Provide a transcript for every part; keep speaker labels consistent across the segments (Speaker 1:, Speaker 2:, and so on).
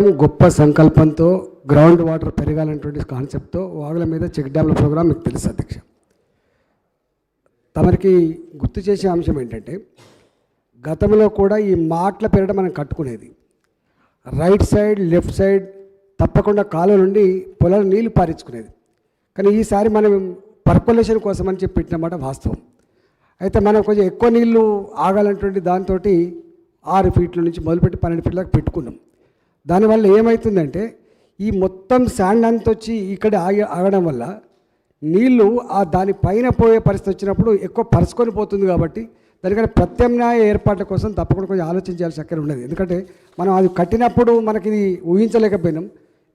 Speaker 1: గొప్ప సంకల్పంతో ground water పెరగాలనేటువంటి కాన్సెప్ట్తో వాగుల మీద చెక్ డ్యామ్ల ప్రోగ్రాం మీకు తెలుసు అధ్యక్ష. తమరికి గుర్తు చేసే అంశం ఏంటంటే గతంలో కూడా ఈ మాటల పెరగడం మనం కట్టుకునేది. రైట్ సైడ్ లెఫ్ట్ సైడ్ తప్పకుండా కాలువ నుండి పొలాలు నీళ్ళు పారించుకునేది. కానీ ఈసారి మనం పర్కులేషన్ కోసం అని చెప్పి పెట్టినమాట వాస్తవం. అయితే మనం కొంచెం ఎక్కువ నీళ్ళు ఆగాలన్నటువంటి దాంతో ఆరు ఫీట్ల నుంచి మొదలుపెట్టి పన్నెండు ఫీట్లకు దాకా పెట్టుకున్నాం. దానివల్ల ఏమవుతుందంటే ఈ మొత్తం శాండ్ అంత వచ్చి ఇక్కడ ఆగి ఆగడం వల్ల నీళ్ళు ఆ దాని పైన పోయే పరిస్థితి వచ్చినప్పుడు ఎక్కువ పరుచుకొని పోతుంది కాబట్టి దానికంటే ప్రత్యామ్నాయ ఏర్పాట్ల కోసం తప్పకుండా కొంచెం ఆలోచించాల్సి అక్కడ ఉండదు ఎందుకంటే మనం అది కట్టినప్పుడు మనకి ఇది ఊహించలేకపోయినాం.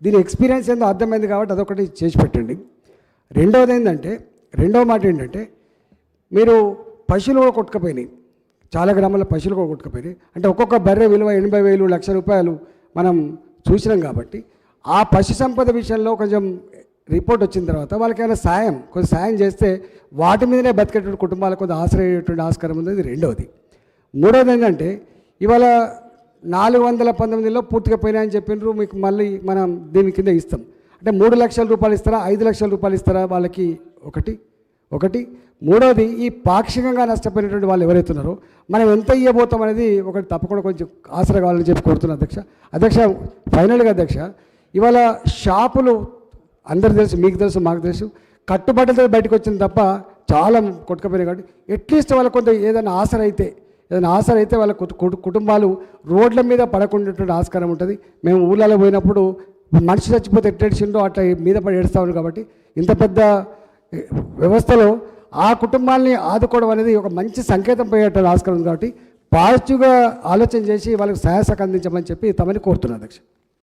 Speaker 1: దీని ఎక్స్పీరియన్స్ ఏందో అర్థమైంది కాబట్టి అదొకటి చేసి పెట్టండి. రెండవది ఏంటంటే రెండవ మాట ఏంటంటే మీరు పశువులు కూడా కొట్టుకుపోయినాయి. చాలా గ్రామాల్లో పశువులు కూడా కొట్టుకుపోయినాయి. అంటే ఒక్కొక్క బర్రె విలువ ఎనభై వేలు లక్ష రూపాయలు మనం చూసినాం కాబట్టి ఆ పశు సంపద విషయంలో కొంచెం రిపోర్ట్ వచ్చిన తర్వాత వాళ్ళకి సాయం కొంచెం సాయం చేస్తే వాటి మీదనే బతికేటువంటి కుటుంబాలకు కొంత ఆశ్రయేటువంటి ఆస్కారం ఉంది రెండవది. మూడవది ఏంటంటే ఇవాళ నాలుగు వందల పంతొమ్మిదిలో పూర్తిగా పోయినాయని చెప్పిండ్రు మీకు మళ్ళీ మనం దీని కింద ఇస్తాం. అంటే మూడు లక్షల రూపాయలు ఇస్తారా ఐదు లక్షల రూపాయలు ఇస్తారా వాళ్ళకి ఒకటి. ఒకటి. మూడవది ఈ పాక్షికంగా నష్టపోయినటువంటి వాళ్ళు ఎవరైతున్నారో మనం ఎంత ఇవ్వబోతాం అనేది ఒకటి తప్పకుండా కొంచెం ఆసరా కావాలని చెప్పి కోరుతున్నాను అధ్యక్ష. అధ్యక్ష ఫైనల్గా అధ్యక్ష ఇవాళ షాపులు అందరు తెలుసు మీకు తెలుసు మాకు తెలుసు. కట్టుబట్టలతో బయటకు వచ్చింది తప్ప చాలా కొట్టుకపోయినాయి కాబట్టి అట్లీస్ట్ వాళ్ళకు కొంత ఏదైనా ఆసర అయితే ఏదైనా ఆసర అయితే వాళ్ళ కుటు- కుటుంబాలు రోడ్ల మీద పడకుండా ఆస్కారం ఉంటుంది. మేము ఊళ్ళలో పోయినప్పుడు మనిషి చచ్చిపోతే ఎట్టేసిండో అట్లా మీద పడి ఏడుస్తా కాబట్టి ఇంత పెద్ద వ్యవస్థలో ఆ కుటుంబాల్ని ఆదుకోవడం అనేది ఒక మంచి సంకేతం పోయేట ఆస్కారం ఉంది కాబట్టి పాజిటివ్గా ఆలోచన చేసి వాళ్ళకి సహాయ అందించమని చెప్పి తమని కోరుతున్నాను అధ్యక్ష.